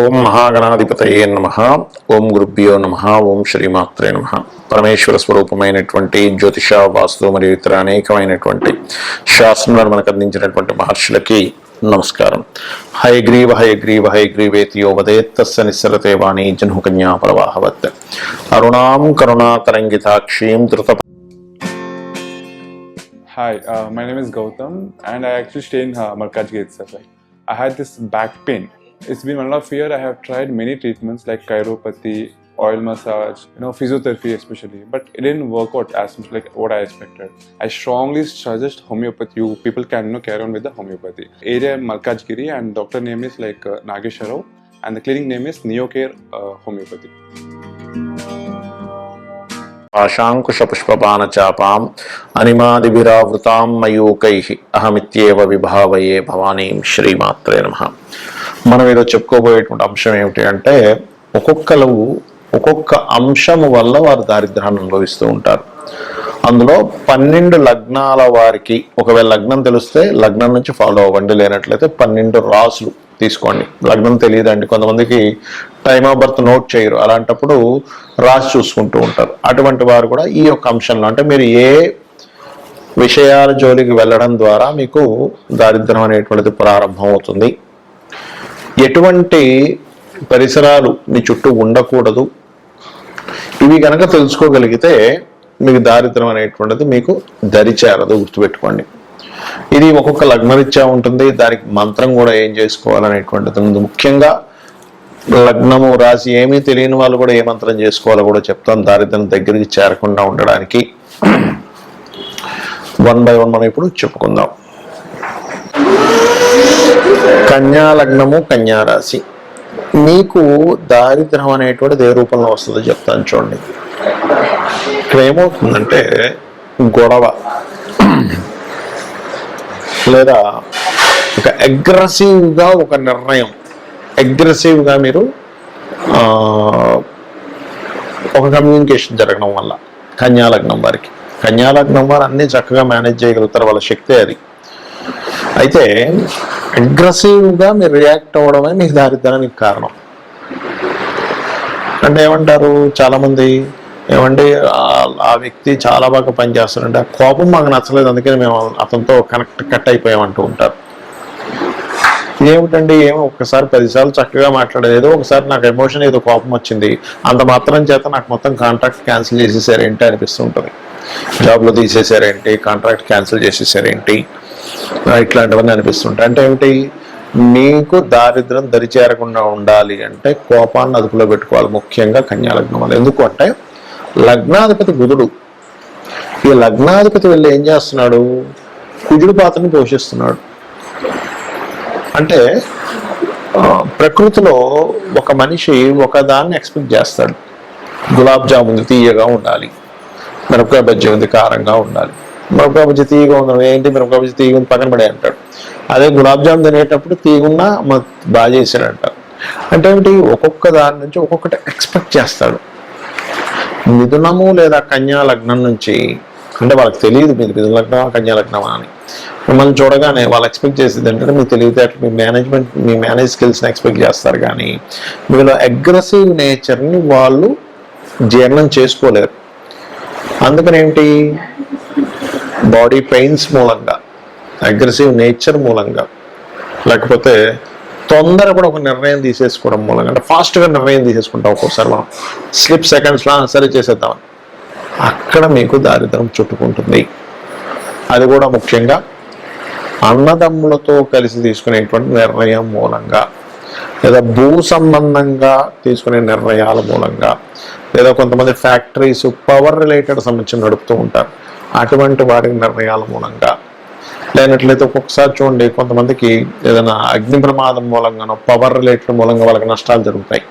ఓం మహాగణాధిపతయే నమ. ఓం గురుభ్యో నమ. ఓం శ్రీమాత్రే నమ. పరమేశ్వర స్వరూపమైనటువంటి జ్యోతిష వాస్తు మరియు ఇతర అనేకమైనటువంటి శాస్త్రంలో మనకు అందించినటువంటి మహర్షులకి నమస్కారం. హయగ్రీవ హయగ్రీవ హయగ్రీవేతి యోవదేత్తస్య నిస్సరతే వాణి జన్హుకన్యా ప్రవాహవత్. అరుణాం కరుణాతరంగితాక్షీం ధృత Hi, uh, my name is Gautam, and I actually stay in uh, Malkajgiri itself. Like, I had this back pain. It's been one and a half year. I have tried many treatments like chiropathy, oil massage, you know, physiotherapy especially, but it didn't work out as much like what I expected. I strongly suggest homeopathy. You people can you know, carry on with the homeopathy. Area Malkajgiri and doctor name is like uh, Nageshwarao and the clinic name is Neocare uh, Homeopathy. पाशाङ्कुशपुष्पपानचापाम् अनिमादिभिरावृतां मयूकैः अहमित्येव विभावये भवानीं श्रीमात्रे नमः మనం ఏదో చెప్పుకోబోయేటువంటి అంశం ఏమిటి అంటే ఒక్కొక్కరు ఒక్కొక్క అంశము వల్ల వారు దారిద్ర్యాన్ని అనుభవిస్తూ ఉంటారు. అందులో పన్నెండు లగ్నాల వారికి ఒకవేళ లగ్నం తెలిస్తే లగ్నం నుంచి ఫాలో అవ్వండి లేనట్లయితే పన్నెండు రాసులు తీసుకోండి. లగ్నం తెలియదండి కొంతమందికి టైమ్ ఆఫ్ బర్త్ నోట్ చేయరు. అలాంటప్పుడు రాసి చూసుకుంటూ ఉంటారు. అటువంటి వారు కూడా ఈ యొక్క అంశంలో అంటే మీరు ఏ విషయాల జోలికి వెళ్ళడం ద్వారా మీకు దారిద్ర్యం అనేటువంటిది ప్రారంభం అవుతుంది ఎటువంటి పరిసరాలు మీ చుట్టూ ఉండకూడదు. ఇవి కనుక తెలుసుకోగలిగితే మీకు దారిద్రం అనేటువంటిది మీకు దరిచేరదు గుర్తుపెట్టుకోండి. ఇది ఒక్కొక్క లగ్నరీత్యా ఉంటుంది. దానికి మంత్రం కూడా ఏం చేసుకోవాలనేటువంటిది ఉంది. ముఖ్యంగా లగ్నము రాసి ఏమీ తెలియని వాళ్ళు కూడా ఏ మంత్రం చేసుకోవాలో కూడా చెప్తాను దారిద్ర్యం దగ్గరికి చేరకుండా ఉండడానికి. వన్ బై వన్ మనం ఇప్పుడు చెప్పుకుందాం. కన్యా లగ్నము మీకు దారిద్ర్యం అనేటువంటిది ఏ రూపంలో వస్తుందో చెప్తాను చూడండి. ఇక్కడ ఏమవుతుందంటే గొడవ. లేదా ఒక అగ్రెసివ్గా ఒక నిర్ణయం. అగ్రెసివ్గా మీరు ఒక కమ్యూనికేషన్ జరగడం వల్ల కన్యాలగ్నం వారికి. కన్యాలగ్నం వారు అన్నీ చక్కగా మేనేజ్ చేయగలుగుతారు వాళ్ళ శక్తే అది. అయితే అగ్రెసివ్గా మీరు రియాక్ట్ అవ్వడమే మీకు దారిద్రానికి కారణం. అంటే ఏమంటారు? చాలామంది ఏమంటే ఆ- వ్యక్తి చాలా బాగా పనిచేస్తారంటే ఆ కోపం మాకు నచ్చలేదు అందుకని మేము అతనితో కనెక్ట్ కట్ అయిపోయామంటూ ఉంటారు. ఏమిటండి? ఏమో ఒక్కసారి పదిసార్లు చక్కగా మాట్లాడేది. ఏదో ఒకసారి నాకు ఎమోషన్ ఏదో కోపం వచ్చింది. అంత మాత్రం చేత నాకు మొత్తం కాంట్రాక్ట్ క్యాన్సిల్ చేసేసారేంటి అనిపిస్తూ ఉంటుంది. జాబ్లో తీసేసారేంటి? Contract cancel చేసేసారేంటి? ఇట్లాంటివన్నీ అనిపిస్తుంటాయి. అంటే ఏమిటి? మీకు దారిద్రం దరిచేరకుండా ఉండాలి అంటే కోపాన్ని అదుపులో పెట్టుకోవాలి. ముఖ్యంగా కన్యాలగ్నం వల్ల ఎందుకు అంటే లగ్నాధిపతి బుధుడు. ఈ లగ్నాధిపతి వెళ్ళి ఏం చేస్తున్నాడు? కుజుడు పాత్రని పోషిస్తున్నాడు. అంటే ప్రకృతిలో ఒక మనిషి ఒకదాన్ని ఎక్స్పెక్ట్ చేస్తాడు. గులాబ్ జామున్ తీయగా ఉండాలి. మిరపకాయ బజ్జీ ఉంది కారంగా ఉండాలి. మిరపకాయ తీగ తీయగా ఉంది ఏంటి మిరపకాయ బజ్జీ తీయగా ఉంది పక్కన పడే అంటాడు. అదే గులాబ్ జామున్ తినేటప్పుడు తీయగున్నా మా బాగా చేశాడు అంటారు అంటే ఏమిటి? ఒక్కొక్క దాని నుంచి ఒక్కొక్కటి ఎక్స్పెక్ట్ చేస్తాడు. మిథునము లేదా కన్యా లగ్నం నుంచి అంటే వాళ్ళకి తెలియదు మీరు మిథున లగ్నమా కన్యా లగ్నమా అని. మిమ్మల్ని చూడగానే వాళ్ళు ఎక్స్పెక్ట్ చేసేది ఏంటంటే మీకు తెలివితేటలు మీ మేనేజ్మెంట్ మీ మేనేజ్ స్కిల్స్ని ఎక్స్పెక్ట్ చేస్తారు కానీ మీలో అగ్రెసివ్ నేచర్ని వాళ్ళు జీర్ణం చేసుకోలేరు. అందుకని ఏంటి? బాడీ పెయిన్స్ మూలంగా అగ్రెసివ్ నేచర్ మూలంగా లేకపోతే తొందర కూడా ఒక నిర్ణయం తీసేసుకోవడం మూలంగా అంటే ఫాస్ట్గా నిర్ణయం తీసేసుకుంటాం ఒక్కోసారి మనం. స్లిప్ సెకండ్స్లో సరే చేసేద్దాం. అక్కడ మీకు దారిద్రం చుట్టుకుంటుంది. అది కూడా ముఖ్యంగా అన్నదమ్ములతో కలిసి తీసుకునేటువంటి నిర్ణయం మూలంగా లేదా భూ సంబంధంగా తీసుకునే నిర్ణయాల మూలంగా లేదా కొంతమంది ఫ్యాక్టరీస్ పవర్ రిలేటెడ్ సంబంధించి నడుపుతూ ఉంటారు. అటువంటి వారి నిర్ణయాల మూలంగా. లేనట్లయితే ఒక్కొక్కసారి చూడండి కొంతమందికి ఏదైనా అగ్ని ప్రమాదం మూలంగానో పవర్ రిలేటెడ్ మూలంగా వాళ్ళకి నష్టాలు జరుగుతాయి.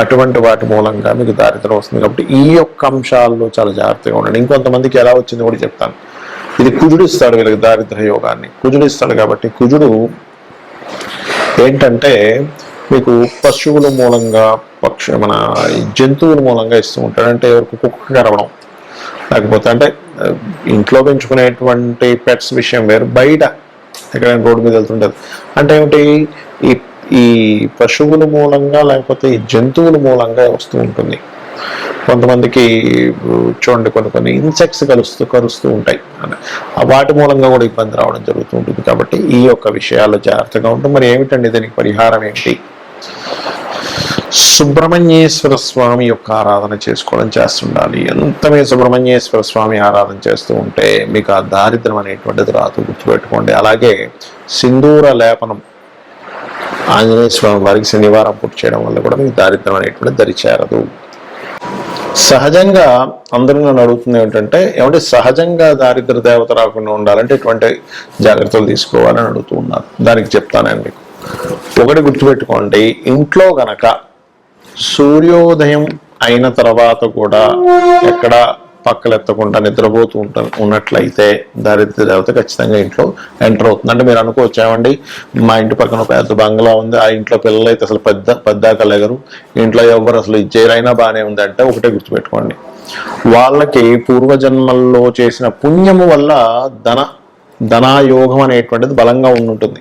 అటువంటి వాటి మూలంగా మీకు దారిద్రం వస్తుంది. కాబట్టి ఈ యొక్క అంశాల్లో చాలా జాగ్రత్తగా ఉండండి. ఇంకొంతమందికి ఎలా వచ్చింది కూడా చెప్తాను. ఇది కుజుడు ఇస్తాడు వీళ్ళకి దారిద్ర యోగాన్ని. కుజుడు ఇస్తాడు కాబట్టి కుజుడు ఏంటంటే మీకు పశువుల మూలంగా పక్షి మన జంతువుల మూలంగా ఇస్తూ ఉంటాడు. అంటే ఎవరికి కుక్క కరవడం లేకపోతే అంటే ఇంట్లో పెంచుకునేటువంటి పెట్స్ విషయం వేరు. బయట ఎక్కడైనా రోడ్డు మీద వెళ్తుంటుంది. అంటే ఏమిటి? ఈ ఈ పశువుల మూలంగా లేకపోతే ఈ జంతువుల మూలంగా వస్తూ ఉంటుంది. కొంతమందికి చూడండి కొన్ని కొన్ని ఇన్సెక్ట్స్ కలుస్తూ కరుస్తూ ఉంటాయి. ఆ వాటి మూలంగా కూడా ఇబ్బంది రావడం జరుగుతూ ఉంటుంది కాబట్టి ఈ యొక్క విషయాల్లో జాగ్రత్తగా ఉంటుంది మరి ఏమిటండి దీనికి పరిహారం ఏంటి? సుబ్రహ్మణ్యేశ్వర స్వామి యొక్క ఆరాధన చేసుకోవడం చేస్తుండాలి. ఎంత మీరు సుబ్రహ్మణ్యేశ్వర స్వామి ఆరాధన చేస్తూ ఉంటే మీకు ఆ దారిద్రం అనేటువంటిది రాదు గుర్తుపెట్టుకోండి. అలాగే సింధూర లేపనం ఆంజనేయ స్వామి వారికి శనివారం పూర్తి చేయడం వల్ల కూడా మీకు దారిద్రం అనేటువంటిది దరిచేరదు. సహజంగా అందరూ నన్ను అడుగుతుంది ఏంటంటే ఏమంటే సహజంగా దారిద్ర దేవత రాకుండా ఉండాలంటే ఎటువంటి జాగ్రత్తలు తీసుకోవాలని అడుగుతూ ఉన్నారు. దానికి చెప్తాను నేను మీకు. ఒకటి గుర్తుపెట్టుకోండి. ఇంట్లో గనక సూర్యోదయం అయిన తర్వాత కూడా ఎక్కడ పక్కలెత్తకుండా నిద్రపోతూ ఉంట ఉన్నట్లయితే దారిద్ర దేవత ఖచ్చితంగా ఇంట్లో ఎంటర్ అవుతుంది. అంటే మీరు అనుకోవచ్చు ఏమండి? మా ఇంటి పక్కన పెద్ద బంగ్లా ఉంది. ఆ ఇంట్లో పిల్లలు అయితే అసలు పెద్ద పెద్దాక లేగరు. ఇంట్లో ఎవరు అసలు ఇచ్చేరైనా బాగానే ఉంది అంటే ఒకటే గుర్తుపెట్టుకోండి. వాళ్ళకి పూర్వజన్మల్లో చేసిన పుణ్యము వల్ల ధన ధనాయోగం అనేటువంటిది బలంగా ఉండుంటుంది.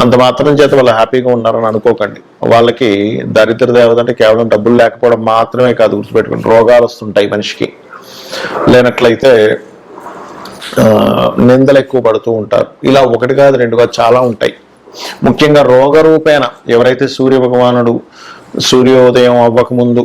అంత మాత్రం చేత వాళ్ళు హ్యాపీగా ఉన్నారని అనుకోకండి. వాళ్ళకి దరిద్ర దేవత అంటే కేవలం డబ్బులు లేకపోవడం మాత్రమే కాదు గుర్తుపెట్టుకోండి. రోగాలు వస్తుంటాయి మనిషికి. లేనట్లయితే నిందలు ఎక్కువ పడుతూ ఉంటారు. ఇలా ఒకటి కాదు రెండుగా చాలా ఉంటాయి. ముఖ్యంగా రోగ రూపేణ ఎవరైతే సూర్య భగవానుడు సూర్యోదయం అవ్వకముందు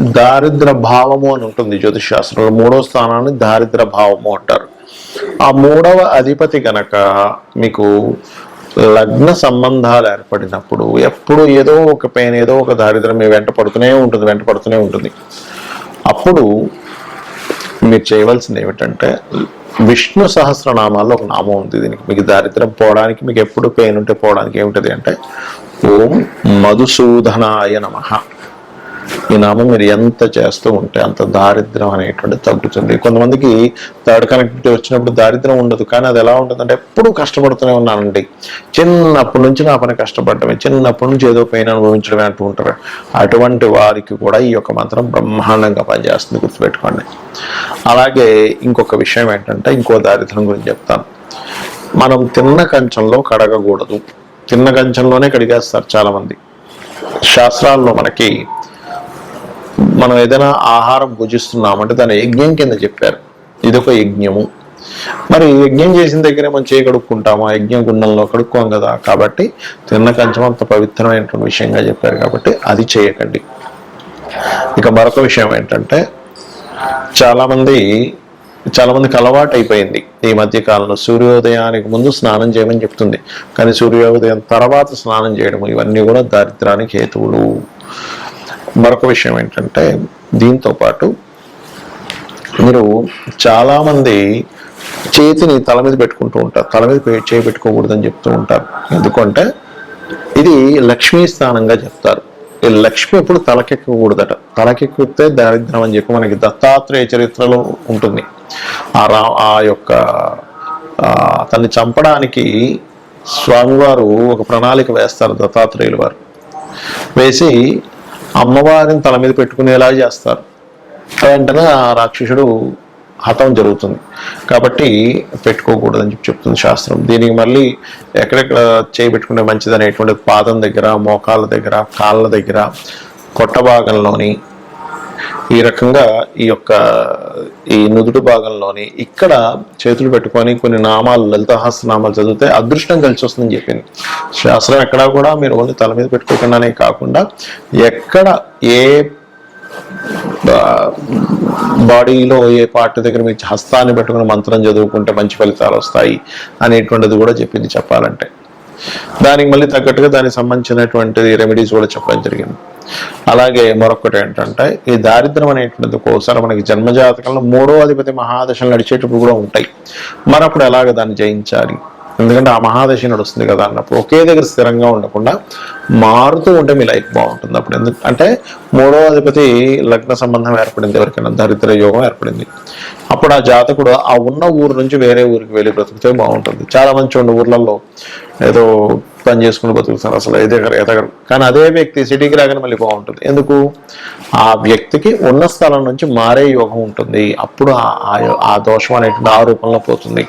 దారిద్ర భావము అని ఉంటుంది జ్యోతిష్ శాస్త్రంలో మూడవ స్థానాన్ని దారిద్ర భావము అంటారు. ఆ మూడవ అధిపతి గనక మీకు లగ్న సంబంధాలు ఏర్పడినప్పుడు ఎప్పుడు ఏదో ఒక పెయిన్ ఏదో ఒక దారిద్రం మీ వెంట పడుతూనే ఉంటుంది వెంట పడుతూనే ఉంటుంది. అప్పుడు మీరు చేయవలసింది ఏమిటంటే విష్ణు సహస్రనామాల్లో ఒక నామం ఉంది దీనికి. మీకు దారిద్రం పోవడానికి మీకు ఎప్పుడు పెయిన్ ఉంటే పోవడానికి ఏమిటది అంటే ఓం మధుసూదనాయ నమః. ఈ నామం మీరు ఎంత చేస్తూ ఉంటే అంత దారిద్రం అనేటువంటిది తగ్గుతుంది. కొంతమందికి థర్డ్ కనెక్టివిటీ వచ్చినప్పుడు దారిద్రం ఉండదు. కానీ అది ఎలా ఉంటుంది అంటే ఎప్పుడు కష్టపడుతూనే ఉన్నానండి. చిన్నప్పటి నుంచి నా పని కష్టపడటమే. చిన్నప్పటి నుంచి ఏదో పెయిన్ అనుభవించడమే అంటూ ఉంటారు. అటువంటి వారికి కూడా ఈ యొక్క మంత్రం బ్రహ్మాండంగా పనిచేస్తుంది. గుర్తుపెట్టుకోండి. అలాగే ఇంకొక విషయం ఏంటంటే ఇంకో దారిద్రం గురించి చెప్తాను. మనం తిన్న కంచంలో కడగకూడదు. తిన్న కంచంలోనే కడిగేస్తారు చాలామంది. శాస్త్రాల్లో మనకి మనం ఏదైనా ఆహారం భుజిస్తున్నామంటే దాని యజ్ఞం కింద చెప్పారు. ఇది ఒక యజ్ఞము. మరి యజ్ఞం చేసిన దగ్గరే మనం చేయి కడుక్కుంటాము. ఆ యజ్ఞం గుండంలో కడుక్కోం కదా. కాబట్టి తిన్న కంచం అంత పవిత్రమైనటువంటి విషయంగా చెప్పారు కాబట్టి అది చేయకండి. ఇక మరొక విషయం ఏంటంటే చాలా మంది చాలా మందికి అలవాటు అయిపోయింది ఈ మధ్య కాలంలో. సూర్యోదయానికి ముందు స్నానం చేయమని చెప్తుంది. కానీ సూర్యోదయం తర్వాత స్నానం చేయడం ఇవన్నీ కూడా దారిద్రానికి హేతువులు. మరొక విషయం ఏంటంటే దీంతో పాటు మీరు చాలామంది చేతిని తల మీద పెట్టుకుంటూ ఉంటారు. తల మీద పె- చేయి పెట్టుకోకూడదని చెప్తూ ఉంటారు. ఎందుకంటే ఇది లక్ష్మీ స్థానంగా చెప్తారు. ఈ లక్ష్మి ఎప్పుడు తలకెక్కకూడదట. తలకెక్కితే దారిద్రం అని చెప్పి మనకి దత్తాత్రేయ చరిత్రలో ఉంటుంది. ఆ రా ఆ యొక్క తన్ని చంపడానికి స్వామివారు ఒక ప్రణాళిక వేస్తారు దత్తాత్రేయులు వారు. వేసి అమ్మవారిని తల మీద పెట్టుకునేలా చేస్తారు. వెంటనే ఆ రాక్షసుడు హతం జరుగుతుంది. కాబట్టి పెట్టుకోకూడదని చెప్పి చెప్తుంది శాస్త్రం. దీనికి మళ్ళీ ఎక్కడెక్కడ చేయబెట్టుకుంటే మంచిది అనేటువంటి పాదం దగ్గర మోకాళ్ళ దగ్గర కాళ్ళ దగ్గర కొట్ట భాగంలోని ఈ రకంగా ఈ యొక్క ఈ నుదుటి భాగంలోని ఇక్కడ చేతులు పెట్టుకొని కొన్ని నామాలు లలితహాస్త నామాలు చదివితే అదృష్టం కలిసి వస్తుందని చెప్పింది. శాస్త్రం ఎక్కడా కూడా మీరు ఓన్లీ తల మీద పెట్టుకోకుండానే కాకుండా ఎక్కడ ఏ బాడీలో ఏ పార్ట్ దగ్గర మీ హస్తాన్ని పెట్టుకుని మంత్రం చదువుకుంటే మంచి ఫలితాలు వస్తాయి అనేటువంటిది కూడా చెప్పింది చెప్పాలంటే. దానికి మళ్ళీ తగ్గట్టుగా దానికి సంబంధించినటువంటి రెమెడీస్ కూడా చెప్పడం జరిగింది. అలాగే మరొకటి ఏంటంటే ఈ దారిద్రం అనేటువంటిది ఒక్కోసారి మనకి జన్మజాతకంలో మూడో అధిపతి మహాదశలు నడిచేటప్పుడు కూడా ఉంటాయి. మరప్పుడు ఎలాగ దాన్ని జయించాలి? ఎందుకంటే ఆ మహాదశ నడుస్తుంది కదా అన్నప్పుడు ఒకే దగ్గర స్థిరంగా ఉండకుండా మారుతూ ఉంటే మీ లైఫ్ బాగుంటుంది అప్పుడు. ఎందుకు అంటే మూడో అధిపతి లగ్న సంబంధం ఏర్పడింది ఎవరికైనా దరిద్ర యోగం ఏర్పడింది. అప్పుడు ఆ జాతకుడు ఆ ఉన్న ఊరు నుంచి వేరే ఊరికి వెళ్ళి బ్రతికితే బాగుంటుంది. చాలా మంది చూడండి ఊర్లలో ఏదో పని చేసుకుని బతుకుతారు అసలు ఎదగరు ఎదగరు కానీ అదే వ్యక్తి సిటీకి రాగానే మళ్ళీ బాగుంటుంది. ఎందుకు? ఆ వ్యక్తికి ఉన్న స్థలం నుంచి మారే యోగం ఉంటుంది. అప్పుడు ఆ- ఆ- ఆ దోషం అనేటువంటి ఆ రూపంలో పోతుంది.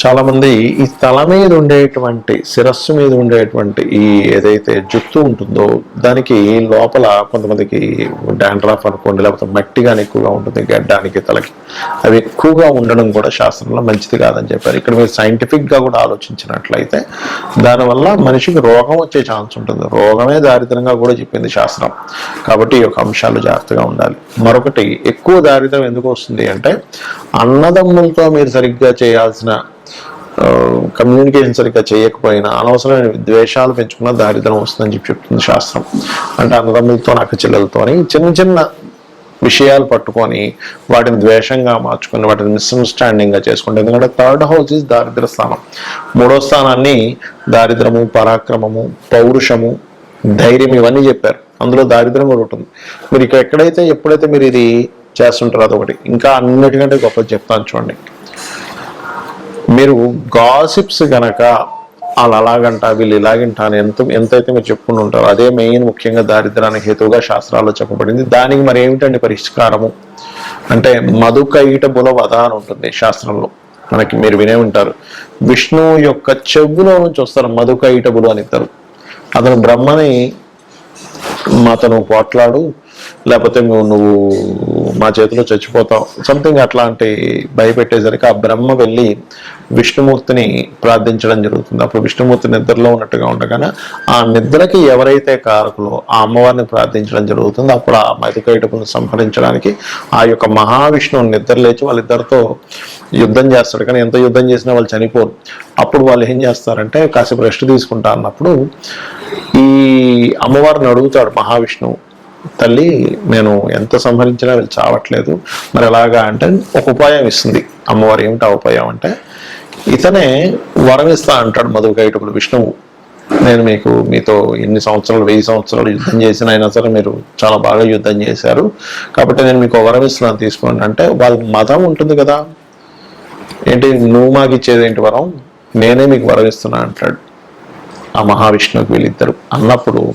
చాలామంది ఈ తల మీద ఉండేటువంటి శిరస్సు మీద ఉండేటువంటి ఈ ఏదైతే జుత్తు ఉంటుందో దానికి లోపల కొంతమందికి డాండ్రాఫ్ అనుకోండి లేకపోతే మట్టి కానీ ఎక్కువగా ఉంటుంది గడ్డానికి తలకి. అవి ఎక్కువగా ఉండడం కూడా శాస్త్రంలో మంచిది కాదని చెప్పారు. ఇక్కడ మీరు సైంటిఫిక్గా కూడా ఆలోచించినట్లయితే దానివల్ల మనిషికి రోగం వచ్చే ఛాన్స్ ఉంటుంది. రోగమే దారిద్రంగా కూడా చెప్పింది శాస్త్రం. కాబట్టి ఈ యొక్క అంశాలు జాగ్రత్తగా ఉండాలి. మరొకటి ఎక్కువ దారిద్రం ఎందుకు వస్తుంది అంటే అన్నదమ్ములతో మీరు సరిగ్గా చేయాల్సిన కమ్యూనికేషన్ సరిగ్గా చేయకపోయినా అనవసరమైన ద్వేషాలు పెంచుకున్న దారిద్రం వస్తుందని చెప్పి చెప్తుంది శాస్త్రం. అంటే అన్నదమ్ములతో అక్క చెల్లెలతోని చిన్న చిన్న విషయాలు పట్టుకొని వాటిని ద్వేషంగా మార్చుకొని వాటిని మిస్అండర్స్టాండింగ్గా చేసుకుంటే ఎందుకంటే థర్డ్ హౌస్ ఇస్ దారిద్ర స్థానం. మూడో స్థానాన్ని దారిద్రము పరాక్రమము పౌరుషము ధైర్యం ఇవన్నీ చెప్పారు. అందులో దారిద్రం కూడా ఉంటుంది. మీరు ఇక్కడ ఎక్కడైతే ఎప్పుడైతే మీరు ఇది చేస్తుంటారో అదొకటి. ఇంకా అన్నిటికంటే గొప్పది చెప్తాను చూడండి. మీరు గాసిప్స్ గనక వాళ్ళు అలాగంట వీళ్ళు ఇలాగంట అని ఎంత ఎంతైతే మీరు చెప్పుకుని ఉంటారో అదే మెయిన్ ముఖ్యంగా దారిద్రానికి హేతువుగా శాస్త్రాల్లో చెప్పబడింది. దానికి మరి ఏమిటండి పరిష్కారము? అంటే మధుకైట బుల వధ అని ఉంటుంది శాస్త్రంలో. మనకి మీరు వినే ఉంటారు. విష్ణువు యొక్క చెవులో నుంచి వస్తారు మధుకైటబులు అని ఇద్దరు. అతను బ్రహ్మని మాతో నువ్వు పోట్లాడు లేకపోతే నువ్వు నువ్వు మా చేతిలో చచ్చిపోతావు. సంథింగ్ అట్లాంటి భయపెట్టేసరికి ఆ బ్రహ్మ వెళ్ళి విష్ణుమూర్తిని ప్రార్థించడం జరుగుతుంది. అప్పుడు విష్ణుమూర్తి నిద్రలో ఉన్నట్టుగా ఉండగానే ఆ నిద్రకి ఎవరైతే కారకులో ఆ అమ్మవారిని ప్రార్థించడం జరుగుతుంది అప్పుడు ఆ మధుకైటపుని సంహరించడానికి ఆ యొక్క మహావిష్ణువు నిద్ర లేచి వాళ్ళిద్దరితో యుద్ధం చేస్తాడు. కానీ ఎంత యుద్ధం చేసినా వాళ్ళు చనిపోరు. అప్పుడు వాళ్ళు ఏం చేస్తారంటే కాసేపు రెస్ట్ తీసుకుంటా అన్నప్పుడు ఈ అమ్మవారిని అడుగుతాడు మహావిష్ణువు తల్లి నేను ఎంత సంహరించినా వీళ్ళు చావట్లేదు. మరి ఎలాగా అంటే ఒక ఉపాయం ఇస్తుంది. అమ్మవారు ఏమిటి ఆ ఉపాయం అంటే ఇతనే వరం ఇస్తా అంటాడు మధుకైటప్పుడు విష్ణువు. నేను మీకు మీతో ఎన్ని సంవత్సరాలు వెయ్యి సంవత్సరాలు యుద్ధం చేసిన అయినా సరే మీరు చాలా బాగా యుద్ధం చేశారు. కాబట్టి నేను మీకు వరమిస్తున్నాను వరం ఇస్తున్నాను తీసుకోండి అంటే వాళ్ళ మతం ఉంటుంది కదా. ఏంటి నువ్వు మాకు ఇచ్చేది ఏంటి వరం? నేనే మీకు వరం ఇస్తున్నా అంటాడు. ఆ మహావిష్ణువుకి వీళ్ళిద్దరు అన్నప్పుడు